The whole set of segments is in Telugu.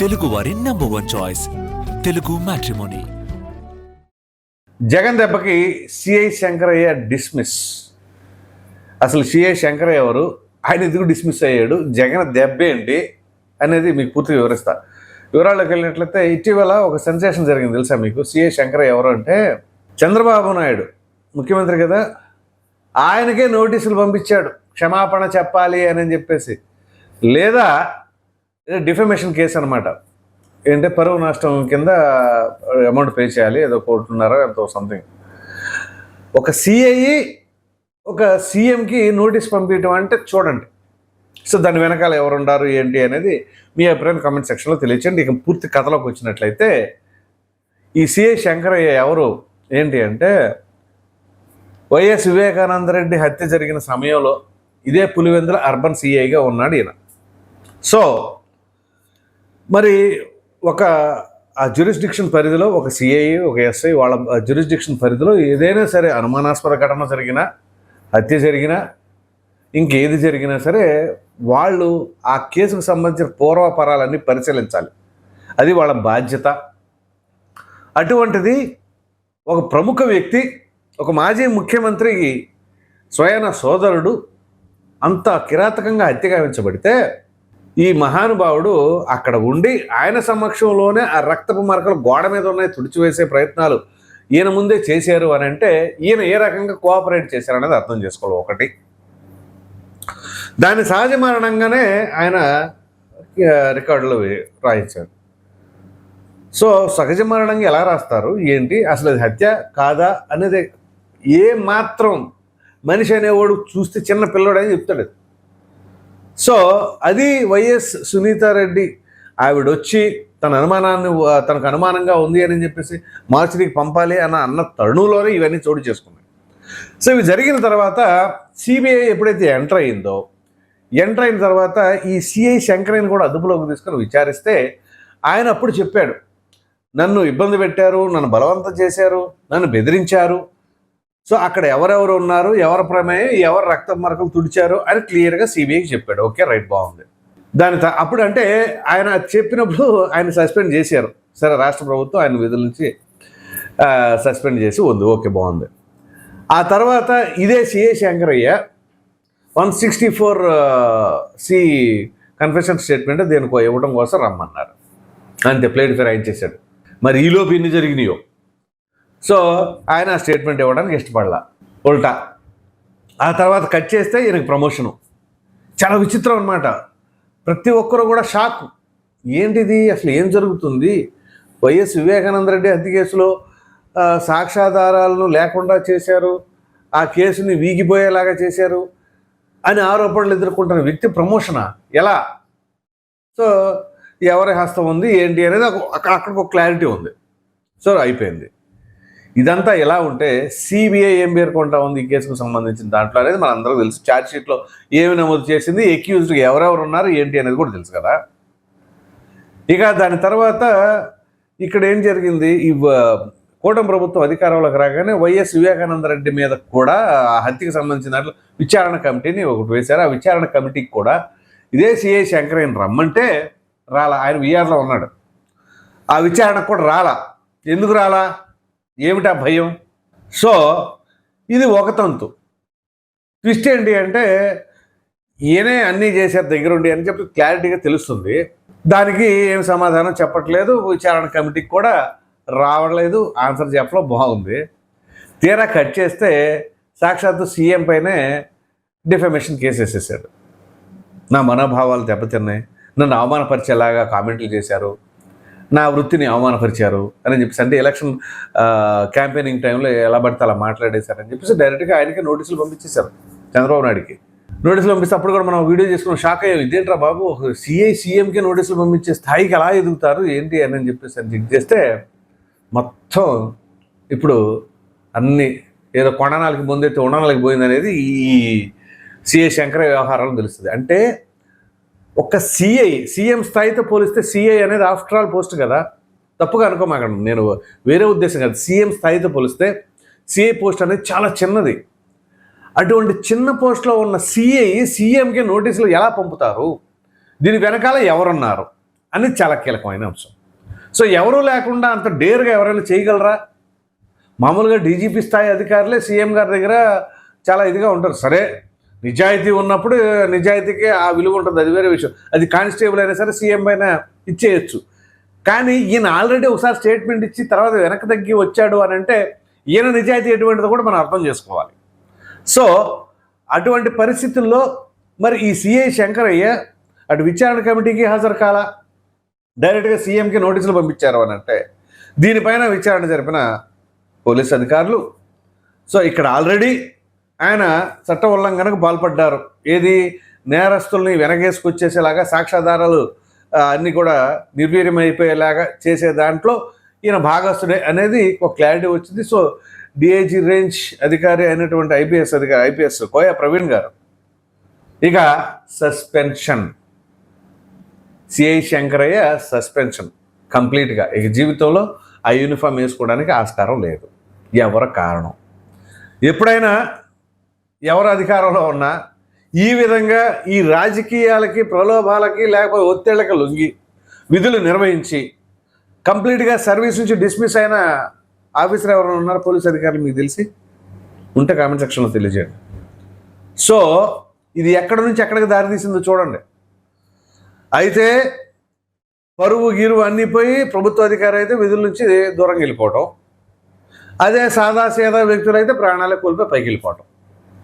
తెలుగు వారి number one choice Telugu matrimony Jagan దెబ్బకి సిఐ శంకరయ్య డిస్మిస్ అసలు సిఐ శంకరయ్య ఎవరు? ఆయన ఎందుకు డిస్మిస్ అయ్యాడు? జగన్ దెబ్బ ఏంటి అనేది మీకు పూర్తిగా వివరిస్తా. వివరాల్లోకి వెళ్ళినట్లయితే ఇటీవల ఒక సెన్సేషన్ జరిగింది తెలుసా మీకు? సిఐ శంకరయ్య ఎవరు అంటే చంద్రబాబు నాయుడు ముఖ్యమంత్రి కదా? ఆయనకే నోటీసులు పంపించాడు. క్షమాపణ చెప్పాలి అని చెప్పేసి. లేదా డిఫమేషన్ కేసు అనమాట ఏంటంటే పరువు నష్టం కింద అమౌంట్ పే చేయాలి ఏదో కోరుతున్నారో ఎంతో సంథింగ్ ఒక సిఐ ఒక సీఎంకి నోటీస్ పంపించడం అంటే చూడండి. సో దాని వెనకాల ఎవరున్నారు ఏంటి అనేది మీ అభిప్రాయం కామెంట్ సెక్షన్లో తెలియచండి ఇక పూర్తి కథలోకి వచ్చినట్లయితే ఈ సిఐ శంకరయ్య ఎవరు? ఏంటి అంటే వైఎస్ వివేకానంద రెడ్డి హత్య జరిగిన సమయంలో ఇదే పులివెందుల అర్బన్ సిఐగా ఉన్నాడు ఈయన. సో మరి ఒక ఆ జ్యూరిస్డిక్షన్ పరిధిలో ఒక సిఐ ఒక ఎస్ఐ వాళ్ళ జ్యూరిస్డిక్షన్ పరిధిలో ఏదైనా సరే అనుమానాస్పద ఘటన జరిగినా హత్య జరిగినా ఇంకేది జరిగినా సరే వాళ్ళు ఆ కేసుకు సంబంధించిన పూర్వపరాలన్నీ పరిశీలించాలి. అది వాళ్ళ బాధ్యత. అటువంటిది ఒక ప్రముఖ వ్యక్తి ఒక మాజీ ముఖ్యమంత్రికి స్వయన సోదరుడు అంత కిరాతకంగా హత్య గావించబడితే ఈ మహానుభావుడు అక్కడ ఉండి ఆయన సమక్షంలోనే ఆ రక్తపు మరకలు గోడ మీద ఉన్నాయి తుడిచివేసే ప్రయత్నాలు ఈయన ముందే చేశారు అని అంటే ఈయన ఏ రకంగా కోఆపరేట్ చేశారు అనేది అర్థం చేసుకోవాలి ఒకటి. దాని సహజ మరణంగానే ఆయన రికార్డులు రాయించారు. సో సహజ మరణంగా ఎలా రాస్తారు? ఏంటి? అసలు అది హత్య కాదా అనేది ఏ మాత్రం మనిషి అనేవాడు చూస్తే చిన్న పిల్లోడని చెప్తాడు సో అది వైఎస్ సునీతారెడ్డి ఆవిడ వచ్చి తన అనుమానాన్ని తనకు అనుమానంగా ఉంది అని చెప్పేసి మార్చిరికి పంపాలి అన్న అన్న తరుణంలోనే ఇవన్నీ చోటు చేసుకున్నాయి. సో ఇవి జరిగిన తర్వాత సిబిఐ ఎప్పుడైతే ఎంటర్ అయిందో ఎంటర్ అయిన తర్వాత ఈ సిఐ శంకరయ్యని కూడా అదుపులోకి తీసుకొని విచారిస్తే ఆయన అప్పుడు చెప్పాడు నన్ను ఇబ్బంది పెట్టారు నన్ను బలవంతం చేశారు నన్ను బెదిరించారు సో అక్కడ ఎవరెవరు ఉన్నారు ఎవరి ప్రమేయం ఎవరు రక్త మరకలు తుడిచారు అని క్లియర్గా సిబిఐకి చెప్పాడు. ఓకే రైట్ బాగుంది. దాని అప్పుడు అంటే ఆయన చెప్పినప్పుడు ఆయన సస్పెండ్ చేశారు. సరే రాష్ట్ర ప్రభుత్వం ఆయన విధుల నుంచి సస్పెండ్ చేసి ఉంది. ఓకే బాగుంది. ఆ తర్వాత ఇదే C A Shankaraiah one sixty four C confession statement దేనికో ఇవ్వడం కోసం రమ్మన్నారు. అంతే ప్లేట్ ఫేర్ ఆయన చేశాడు. మరి ఈలోపు ఎన్ని జరిగినాయో? సో ఆయన ఆ స్టేట్మెంట్ ఇవ్వడానికి ఇష్టపడలా. ఉల్టా. ఆ తర్వాత కట్ చేస్తే ఈయనకు ప్రమోషను చాలా విచిత్రం అనమాట ప్రతి ఒక్కరు కూడా షాక్ ఏంటిది? అసలు ఏం జరుగుతుంది? వైఎస్ వివేకానంద రెడ్డి హత్య కేసులో సాక్ష్యాధారాలను లేకుండా చేశారు. ఆ కేసుని వీగిపోయేలాగా చేశారు. అని ఆరోపణలు ఎదుర్కొంటున్న వ్యక్తి ప్రమోషనా ఎలా? సో ఎవరి హస్తం ఉంది? ఏంటి అనేది ఒక- అక్కడ అక్కడికి ఒక క్లారిటీ ఉంది. సో అయిపోయింది. ఇదంతా ఎలా ఉంటే సిబిఐ ఏం పేర్కొంటా ఉంది ఈ కేసుకు సంబంధించిన దాంట్లో అనేది మనందరూ తెలుసు. ఛార్జ్ షీట్లో ఏమి నమోదు చేసింది ఎక్యూజ్డ్ ఎవరెవరు ఉన్నారు ఏంటి అనేది కూడా తెలుసు కదా. ఇక దాని తర్వాత ఇక్కడ ఏం జరిగింది? ఈ కూటమి ప్రభుత్వం అధికారంలోకి రాగానే వైఎస్ వివేకానంద రెడ్డి మీద కూడా ఆ హత్యకు సంబంధించిన దాంట్లో విచారణ కమిటీని ఒకటి వేశారు. ఆ విచారణ కమిటీకి కూడా ఇదే సిఐ శంకరయ్య రమ్మంటే రాలా. ఆయన విఆర్లో ఉన్నాడు. ఆ విచారణకు కూడా రాలా. ఎందుకు రాలా? ఏమిటా భయం? సో ఇది ఒక తంతు. ట్విస్ట్ ఏంటి అంటే ఈయనే అన్నీ చేశారు దగ్గరుండి అని చెప్పి క్లారిటీగా తెలుస్తుంది. దానికి ఏం సమాధానం చెప్పట్లేదు. విచారణ కమిటీకి కూడా రావట్లేదు. ఆన్సర్ చెప్పలో బాగుంది. తీరా కట్ చేస్తే సాక్షాత్తు సీఎం పైనే డిఫమేషన్ కేసు వేసేసాడు నా మనోభావాలు దెబ్బతిన్నాయి. నన్ను అవమానపరిచేలాగా కామెంట్లు చేశారు. నా వృత్తిని అవమానపరిచారు అని చెప్పేసి అంటే ఎలక్షన్ క్యాంపెయినింగ్ టైంలో ఎలా పడితే అలా మాట్లాడేశారని చెప్పేసి డైరెక్ట్గా ఆయనకి నోటీసులు పంపించేశారు చంద్రబాబు నాయుడికి. నోటీసులు పంపిస్తే అప్పుడు కూడా మనం వీడియో చేసుకున్న షాక్ అయ్యాం. ఇదేంట్రా బాబు సిఐ సీఎంకే నోటీసులు పంపించే స్థాయికి ఎలా ఎదుగుతారు ఏంటి అని చెప్పేసి అని చెక్ చేస్తే మొత్తం ఇప్పుడు అన్ని ఏదో కొండనాలకి ముందైతే ఉండనాలకి పోయింది అనేది ఈ సిఐ శంకర వ్యవహారాలు తెలుస్తుంది. అంటే ఒక సిఐ సీఎం స్థాయితో పోలిస్తే సిఐ అనేది ఆఫ్టర్ ఆల్ పోస్ట్ కదా. తప్పుగా అనుకోమాకండి. నేను వేరే ఉద్దేశం కాదు. సీఎం స్థాయితో పోలిస్తే సిఐ పోస్ట్ అనేది చాలా చిన్నది. అటువంటి చిన్న పోస్ట్లో ఉన్న సిఐ సీఎంకి నోటీసులు ఎలా పంపుతారు? దీని వెనకాల ఎవరున్నారు? అనేది చాలా కీలకమైన అంశం. సో ఎవరూ లేకుండా అంత డేర్గా ఎవరైనా చేయగలరా? మామూలుగా డీజీపీ స్థాయి అధికారులే సీఎం గారి దగ్గర చాలా ఇదిగా ఉంటారు. సరే నిజాయితీ ఉన్నప్పుడు నిజాయితీకే ఆ విలువ ఉంటుంది. అది వేరే విషయం. అది కానిస్టేబుల్ అయినా సరే సీఎం పైన ఇచ్చేయచ్చు. కానీ ఈయన ఆల్రెడీ ఒకసారి స్టేట్మెంట్ ఇచ్చి తర్వాత వెనక్కి తగ్గి వచ్చాడు అని అంటే ఈయన నిజాయితీ ఎటువంటిదో కూడా మనం అర్థం చేసుకోవాలి. సో అటువంటి పరిస్థితుల్లో మరి ఈ సిఐ శంకరయ్య అటు విచారణ కమిటీకి హాజరు కాలా? డైరెక్ట్గా సీఎంకి నోటీసులు పంపించారు అని అంటే దీనిపైన విచారణ జరిపిన పోలీస్ అధికారులు. సో ఇక్కడ ఆల్రెడీ ఆయన చట్ట ఉల్లంఘనకు పాల్పడ్డారు. ఏది? నేరస్తుల్ని వెనకేసుకొచ్చేసేలాగా సాక్ష్యాధారాలు అన్నీ కూడా నిర్వీర్యమైపోయేలాగా చేసే దాంట్లో ఈయన భాగస్తుడే అనేది ఒక క్లారిటీ వచ్చింది. సో డిఐజీ రేంజ్ అధికారి అయినటువంటి ఐపీఎస్ అధికారి ఐపీఎస్ కోయా ప్రవీణ్ గారు. ఇక సస్పెన్షన్. CI Shankaraiah suspension. కంప్లీట్గా. ఇక జీవితంలో ఆ యూనిఫామ్ వేసుకోవడానికి ఆస్కారం లేదు. ఎవరు కారణం? ఎప్పుడైనా ఎవరు అధికారంలో ఉన్నా ఈ విధంగా ఈ రాజకీయాలకి ప్రలోభాలకి లేకపోతే ఒత్తిళ్ళకి లొంగి విధులు నిర్వహించి కంప్లీట్గా సర్వీస్ నుంచి డిస్మిస్ అయిన ఆఫీసర్ ఎవరైనా ఉన్నారు? పోలీస్ అధికారులు మీకు తెలిసి? ఉంటే కామెంట్ సెక్షన్లో తెలియజేయండి. సో ఇది ఎక్కడి నుంచి ఎక్కడికి దారితీసిందో చూడండి. అయితే పరువు గిరువు అన్నీ పోయి ప్రభుత్వ అధికారి అయితే విధుల నుంచి దూరంగా వెళ్ళిపోవటం. అదే సాదా సీదా వ్యక్తులు అయితే ప్రాణాలే కోల్పోయి పైకి వెళ్ళిపోవటం.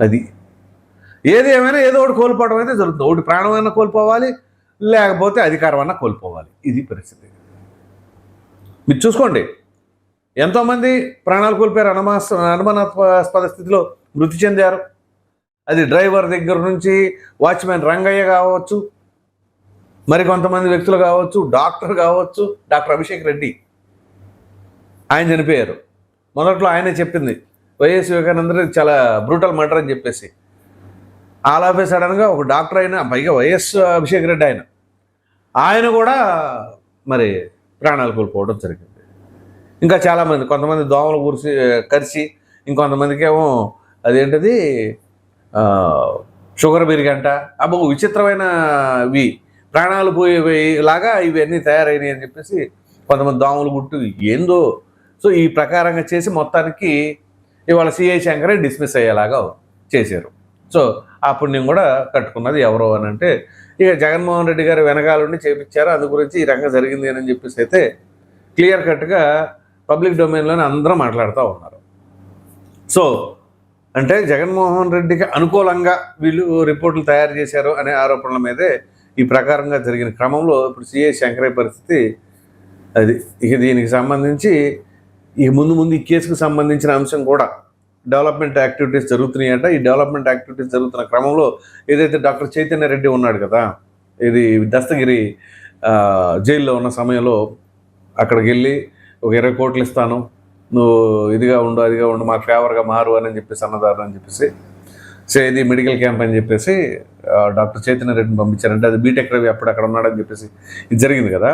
అది. ఏది ఏమైనా ఏదో ఒకటి కోల్పోవడం అయితే జరుగుతుంది. ఒకటి ప్రాణమైనా కోల్పోవాలి లేకపోతే అధికారం అన్నా కోల్పోవాలి. ఇది పరిస్థితి. మీరు చూసుకోండి. ఎంతోమంది ప్రాణాలు కోల్పోయారు అనుమాస్ అనుమానాస్పద స్థితిలో మృతి చెందారు. అది డ్రైవర్ దగ్గర నుంచి వాచ్మెన్ రంగయ్య కావచ్చు మరికొంతమంది వ్యక్తులు కావచ్చు డాక్టర్ కావచ్చు డాక్టర్ అభిషేక్ రెడ్డి. ఆయన చనిపోయారు. మొదట్లో ఆయనే చెప్పింది వైఎస్ వివేకానంద చాలా బ్రూటల్ మర్డర్ అని చెప్పేసి. ఆల్ ఆఫ్ సడన్గా ఒక డాక్టర్ అయిన పైగా వైఎస్ అభిషేక్ రెడ్డి ఆయన. ఆయన కూడా మరి ప్రాణాలు కోల్పోవడం జరిగింది. ఇంకా చాలామంది కొంతమంది దోమలు కూర్చి కరిచి ఇంకొంతమందికి ఏమో అదేంటది షుగర్ బిరిగంట అబ్బో విచిత్రమైనవి ప్రాణాలు పోయేలాగా ఇవన్నీ తయారైనాయి అని చెప్పేసి కొంతమంది దోమలు గుట్టు ఏందో. సో ఈ ప్రకారంగా చేసి మొత్తానికి ఇవాళ సిఐ శంకరే డిస్మిస్ అయ్యేలాగా చేశారు. సో ఆ పుణ్యం కూడా కట్టుకున్నది ఎవరో అని అంటే ఇక జగన్మోహన్ రెడ్డి గారు వెనకాలండి చేపించారు. అందు గురించి ఈ రంగం జరిగింది అని చెప్పేసి అయితే క్లియర్ కట్గా పబ్లిక్ డొమైన్లోనే అందరూ మాట్లాడుతూ ఉన్నారు. సో అంటే జగన్మోహన్ రెడ్డికి అనుకూలంగా వీళ్ళు రిపోర్టులు తయారు చేశారు అనే ఆరోపణల మీదే ఈ ప్రకారంగా జరిగిన క్రమంలో ఇప్పుడు సిఐ శంకరయ్య పరిస్థితి అది. ఇక దీనికి సంబంధించి ఇక ముందు ముందు ఈ కేసుకు సంబంధించిన అంశం కూడా డెవలప్మెంట్ యాక్టివిటీస్ జరుగుతున్నాయంట. ఈ డెవలప్మెంట్ యాక్టివిటీస్ జరుగుతున్న క్రమంలో ఏదైతే డాక్టర్ చైతన్య రెడ్డి ఉన్నాడు కదా ఇది దస్తగిరి జైల్లో ఉన్న సమయంలో అక్కడికి వెళ్ళి ఒక ఇరవై కోట్లు ఇస్తాను నువ్వు ఇదిగా ఉండు అదిగా ఉండు మాకు ఫేవర్గా మారు అని చెప్పేసి అన్నదారు అని చెప్పేసి సో ఇది మెడికల్ క్యాంప్ అని చెప్పేసి డాక్టర్ చైతన్య రెడ్డిని పంపించారంటే. అది బీటెక్ రవి అప్పుడు అక్కడ ఉన్నాడని చెప్పేసి ఇది జరిగింది కదా.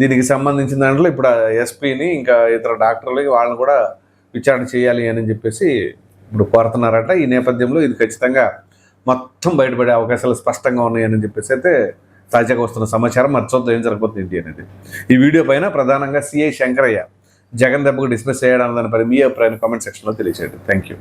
దీనికి సంబంధించిన దాంట్లో ఇప్పుడు ఎస్పీని ఇంకా ఇతర డాక్టర్లకి వాళ్ళని కూడా విచారణ చేయాలి అని చెప్పేసి ఇప్పుడు కోరుతున్నారట. ఈ నేపథ్యంలో ఇది ఖచ్చితంగా మొత్తం బయటపడే అవకాశాలు స్పష్టంగా ఉన్నాయని చెప్పేసి అయితే తాజాగా వస్తున్న సమాచారం. మర్చిపోతుంది ఏం జరగబోతుంది ఏంటి అనేది. ఈ వీడియో పైన ప్రధానంగా సిఐ శంకరయ్య జగన్ దెబ్బకు డిస్మిస్ చేయడం దానిపై మీ అభిప్రాయం కామెంట్ సెక్షన్లో తెలియజేయండి థ్యాంక్ యూ